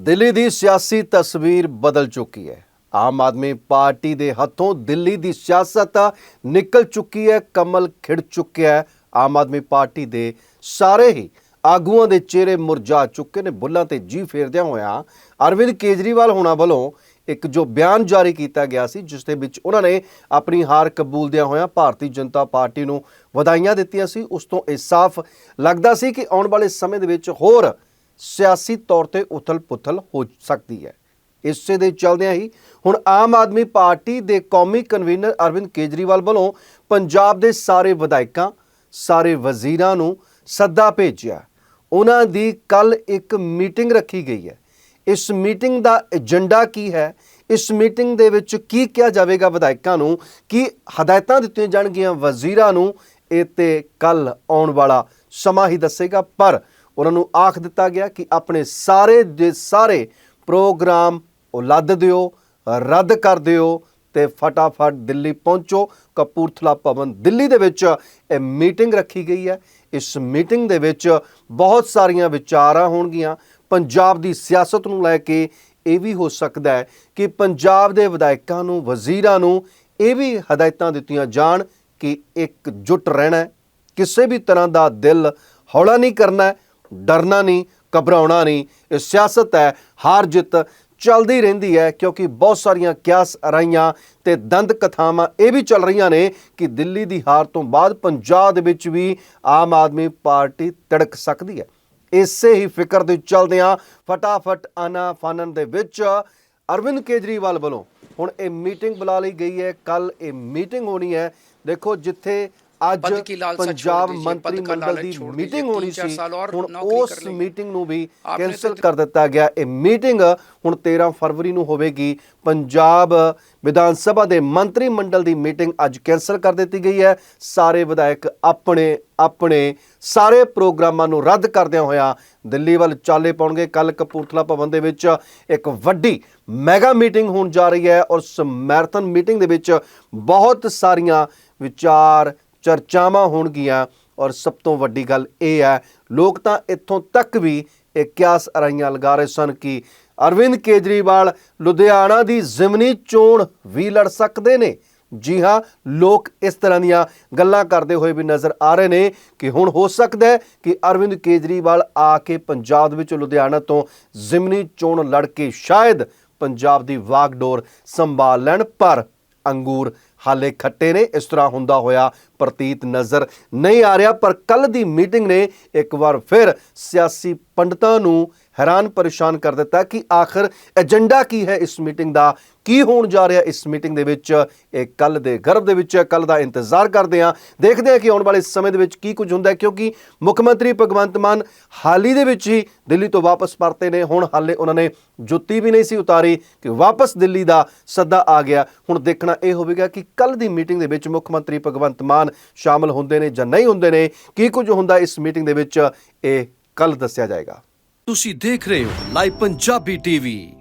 ਦਿੱਲੀ ਦੀ ਸਿਆਸੀ ਤਸਵੀਰ ਬਦਲ ਚੁੱਕੀ ਹੈ। ਆਮ ਆਦਮੀ ਪਾਰਟੀ ਦੇ ਹੱਥੋਂ ਦਿੱਲੀ ਦੀ ਸਿਆਸਤ ਨਿਕਲ ਚੁੱਕੀ ਹੈ, ਕਮਲ ਖਿੜ ਚੁੱਕਿਆ ਹੈ। ਆਮ ਆਦਮੀ ਪਾਰਟੀ ਦੇ ਸਾਰੇ ਹੀ ਆਗੂਆਂ ਦੇ ਚਿਹਰੇ ਮੁਰਝਾ ਚੁੱਕੇ ਨੇ, ਬੁੱਲਾਂ ਤੇ ਜੀ ਫੇਰਦਿਆਂ ਹੋਇਆਂ ਅਰਵਿੰਦ ਕੇਜਰੀਵਾਲ ਹੋਣਾ ਵੱਲੋਂ ਇੱਕ ਜੋ ਬਿਆਨ ਜਾਰੀ ਕੀਤਾ ਗਿਆ ਸੀ, ਜਿਸ ਦੇ ਵਿੱਚ ਉਹਨਾਂ ਨੇ ਆਪਣੀ ਹਾਰ ਕਬੂਲਦਿਆਂ ਹੋਇਆਂ ਭਾਰਤੀ ਜਨਤਾ ਪਾਰਟੀ ਨੂੰ ਵਧਾਈਆਂ ਦਿੱਤੀਆਂ ਸੀ। ਉਸ ਤੋਂ ਇਹ ਸਾਫ਼ ਲੱਗਦਾ ਸੀ ਕਿ ਆਉਣ ਵਾਲੇ ਸਮੇਂ ਦੇ ਵਿੱਚ ਹੋਰ ਸਿਆਸੀ ਤੌਰ ਤੇ ਉਥਲ-ਪੁਥਲ ਹੋ ਸਕਦੀ ਹੈ। ਇਸੇ ਦੇ ਚੱਲਦਿਆਂ ਹੀ ਹੁਣ ਆਮ ਆਦਮੀ ਪਾਰਟੀ ਦੇ ਕੌਮੀ ਕਨਵੀਨਰ ਅਰਵਿੰਦ ਕੇਜਰੀਵਾਲ ਵੱਲੋਂ ਪੰਜਾਬ ਦੇ ਸਾਰੇ ਵਿਧਾਇਕਾਂ, ਸਾਰੇ ਵਜ਼ੀਰਾਂ ਨੂੰ ਸੱਦਾ ਭੇਜਿਆ। ਉਹਨਾਂ ਦੀ ਕੱਲ ਇੱਕ ਮੀਟਿੰਗ ਰੱਖੀ ਗਈ ਹੈ। ਇਸ ਮੀਟਿੰਗ ਦਾ ਏਜੰਡਾ ਕੀ ਹੈ? ਇਸ ਮੀਟਿੰਗ ਦੇ ਵਿੱਚ ਕੀ ਕਿਹਾ ਜਾਵੇਗਾ ਵਿਧਾਇਕਾਂ ਨੂੰ? ਕੀ ਹਦਾਇਤਾਂ ਦਿੱਤੀਆਂ ਜਾਣਗੀਆਂ ਵਜ਼ੀਰਾਂ ਨੂੰ? ਇਹ ਤੇ ਕੱਲ ਆਉਣ ਵਾਲਾ ਸਮਾਂ ਹੀ ਦੱਸੇਗਾ, ਪਰ ਉਹਨਾਂ ਨੂੰ ਆਖ ਦਿੱਤਾ ਗਿਆ ਕਿ ਆਪਣੇ ਸਾਰੇ ਦੇ ਸਾਰੇ ਪ੍ਰੋਗਰਾਮ ਉਹ ਲੱਦ ਦਿਓ, ਰੱਦ ਕਰ ਦਿਓ ਤੇ ਫਟਾਫਟ ਦਿੱਲੀ ਪਹੁੰਚੋ। ਕਪੂਰਥਲਾ ਭਵਨ ਦਿੱਲੀ ਦੇ ਵਿੱਚ ਇਹ ਮੀਟਿੰਗ ਰੱਖੀ ਗਈ ਹੈ। ਇਸ ਮੀਟਿੰਗ ਦੇ ਵਿੱਚ ਬਹੁਤ ਸਾਰੀਆਂ ਵਿਚਾਰਾਂ ਹੋਣਗੀਆਂ। ਪੰਜਾਬ ਦੀ ਸਿਆਸਤ ਨੂੰ ਲੈ ਕੇ ਇਹ ਵੀ ਹੋ ਸਕਦਾ ਹੈ ਕਿ ਪੰਜਾਬ ਦੇ ਵਿਧਾਇਕਾਂ ਨੂੰ, ਵਜ਼ੀਰਾਂ ਨੂੰ ਇਹ ਵੀ ਹਦਾਇਤਾਂ ਦਿੱਤੀਆਂ ਜਾਣ ਕਿ ਇੱਕ ਜੁਟ ਰਹਿਣਾ ਕਿਸੇ ਵੀ ਤਰ੍ਹਾਂ ਦਾ ਦਿਲ ਹੌਲਾ ਨਹੀਂ ਕਰਨਾ ਡਰਨਾ ਨਹੀਂ, ਘਬਰਾਉਣਾ ਨਹੀਂ। ਇਹ ਸਿਆਸਤ ਹੈ, ਹਾਰ ਜਿੱਤ ਚੱਲਦੀ ਰਹਿੰਦੀ ਹੈ ਕਿਉਂਕਿ ਬਹੁਤ ਸਾਰੀਆਂ ਕਿਆਸ ਅਰਾਈਆਂ ਤੇ ਦੰਦ ਕਥਾਵਾਂ ਇਹ ਵੀ ਚੱਲ ਰਹੀਆਂ ਨੇ ਕਿ ਦਿੱਲੀ ਦੀ ਹਾਰ ਤੋਂ ਬਾਅਦ ਪੰਜਾਬ ਦੇ ਵਿੱਚ ਵੀ ਆਮ ਆਦਮੀ ਪਾਰਟੀ ਤੜਕ ਸਕਦੀ ਹੈ। ਇਸੇ ਹੀ ਫਿਕਰ ਦੇ ਚੱਲਦਿਆਂ ਫਟਾਫਟ ਆਨਾ ਫਾਨਨ ਦੇ ਵਿੱਚ ਅਰਵਿੰਦ ਕੇਜਰੀਵਾਲ ਵੱਲੋਂ ਹੁਣ ਇਹ ਮੀਟਿੰਗ ਬੁਲਾ ਲਈ ਗਈ ਹੈ। ਕੱਲ ਇਹ ਮੀਟਿੰਗ ਹੋਣੀ ਹੈ। ਦੇਖੋ, ਜਿੱਥੇ ਅੱਜ ਪੰਜਾਬ ਮੰਤਰੀ ਮੰਡਲ ਦੀ ਮੀਟਿੰਗ ਹੋਣੀ ਸੀ। ਹੁਣ ਉਸ ਮੀਟਿੰਗ ਨੂੰ ਵੀ ਕੈਨਸਲ ਕਰ ਦਿੱਤਾ ਗਿਆ। ਇਹ ਮੀਟਿੰਗ ਹੁਣ 13 ਫਰਵਰੀ ਨੂੰ ਹੋਵੇਗੀ। ਪੰਜਾਬ ਵਿਧਾਨ ਸਭਾ ਦੇ ਮੰਤਰੀ ਮੰਡਲ ਦੀ ਮੀਟਿੰਗ ਅੱਜ ਕੈਨਸਲ ਕਰ ਦਿੱਤੀ ਗਈ ਹੈ। ਸਾਰੇ ਵਿਧਾਇਕ ਆਪਣੇ ਆਪਣੇ ਸਾਰੇ ਪ੍ਰੋਗਰਾਮਾਂ ਨੂੰ ਰੱਦ ਕਰਦਿਆਂ ਹੋਇਆ ਦਿੱਲੀ ਵੱਲ ਚਾਲੇ ਪਾਉਣਗੇ। ਕੱਲ ਕਪੂਰਥਲਾ ਭਵਨ ਦੇ ਵਿੱਚ ਇੱਕ ਵੱਡੀ ਮੈਗਾ ਮੀਟਿੰਗ ਹੋਣ ਜਾ ਰਹੀ ਹੈ ਔਰ ਸਮੈਰਥਨ ਮੀਟਿੰਗ ਦੇ ਵਿੱਚ ਬਹੁਤ ਸਾਰੀਆਂ ਵਿਚਾਰ ਚਰਚਾਵਾਂ ਹੋਣਗੀਆਂ ਔਰ ਸਭ ਤੋਂ ਵੱਡੀ ਗੱਲ ਇਹ ਹੈ, ਲੋਕ ਤਾਂ ਇੱਥੋਂ ਤੱਕ ਵੀ ਇਹ ਕਿਆਸ ਅਰਾਈਆਂ ਲਗਾ ਰਹੇ ਸਨ ਕਿ ਅਰਵਿੰਦ ਕੇਜਰੀਵਾਲ ਲੁਧਿਆਣਾ ਦੀ ਜ਼ਿਮਨੀ ਚੋਣ ਵੀ ਲੜ ਸਕਦੇ ਨੇ। ਜੀ ਹਾਂ, ਲੋਕ ਇਸ ਤਰ੍ਹਾਂ ਦੀਆਂ ਗੱਲਾਂ ਕਰਦੇ ਹੋਏ ਵੀ ਨਜ਼ਰ ਆ ਰਹੇ ਨੇ ਕਿ ਹੁਣ ਹੋ ਸਕਦਾ ਹੈ ਕਿ ਅਰਵਿੰਦ ਕੇਜਰੀਵਾਲ ਆ ਕੇ ਪੰਜਾਬ ਵਿੱਚ ਲੁਧਿਆਣਾ ਤੋਂ ਜ਼ਿਮਨੀ ਚੋਣ ਲੜ ਕੇ ਸ਼ਾਇਦ ਪੰਜਾਬ ਦੀ ਵਾਗਡੋਰ ਸੰਭਾਲ ਲੈਣ, ਪਰ ਅੰਗੂਰ ਹਾਲੇ ਖੱਟੇ ਨੇ। ਇਸ ਤਰ੍ਹਾਂ ਹੁੰਦਾ ਹੋਇਆ ਪ੍ਰਤੀਤ ਨਜ਼ਰ ਨਹੀਂ ਆ ਰਿਹਾ, ਪਰ ਕੱਲ ਦੀ ਮੀਟਿੰਗ ਨੇ ਇੱਕ ਵਾਰ ਫਿਰ ਸਿਆਸੀ ਪੰਡਤਾਂ ਨੂੰ ਹੈਰਾਨ ਪਰੇਸ਼ਾਨ ਕਰ ਦਿੱਤਾ ਕਿ ਆਖਰ ਏਜੰਡਾ ਕੀ ਹੈ ਇਸ ਮੀਟਿੰਗ ਦਾ? ਕੀ ਹੋਣ ਜਾ ਰਿਹਾ ਇਸ ਮੀਟਿੰਗ ਦੇ ਵਿੱਚ? ਇਹ ਕੱਲ ਦੇ ਗਰਭ ਦੇ ਵਿੱਚ ਕੱਲ ਦਾ ਇੰਤਜ਼ਾਰ ਕਰਦੇ ਹਾਂ। ਦੇਖਦੇ ਹਾਂ ਕਿ ਆਉਣ ਵਾਲੇ ਸਮੇਂ ਦੇ ਵਿੱਚ ਕੀ ਕੁਝ ਹੁੰਦਾ ਕਿਉਂਕਿ ਮੁੱਖ ਮੰਤਰੀ ਭਗਵੰਤ ਮਾਨ ਹਾਲ ਹੀ ਦੇ ਵਿੱਚ ਹੀ ਦਿੱਲੀ ਤੋਂ ਵਾਪਸ ਪਰਤੇ ਨੇ। ਹੁਣ ਹਾਲੇ ਉਹਨਾਂ ਨੇ ਜੁੱਤੀ ਵੀ ਨਹੀਂ ਸੀ ਉਤਾਰੀ ਕਿ ਵਾਪਸ ਦਿੱਲੀ ਦਾ ਸੱਦਾ ਆ ਗਿਆ। ਹੁਣ ਦੇਖਣਾ ਇਹ ਹੋਵੇਗਾ ਕਿ ਕੱਲ ਦੀ ਮੀਟਿੰਗ ਦੇ ਵਿੱਚ ਮੁੱਖ ਮੰਤਰੀ ਭਗਵੰਤ ਮਾਨ ਸ਼ਾਮਲ ਹੁੰਦੇ ਨੇ ਜਾਂ ਨਹੀਂ ਹੁੰਦੇ ਨੇ, ਕੀ ਕੁਝ ਹੁੰਦਾ ਇਸ ਮੀਟਿੰਗ ਦੇ ਵਿੱਚ, ਇਹ ਕੱਲ ਦੱਸਿਆ ਜਾਏਗਾ। ਤੁਸੀਂ ਦੇਖ ਰਹੇ ਹੋ ਲਾਈਵ ਪੰਜਾਬੀ ਟੀਵੀ।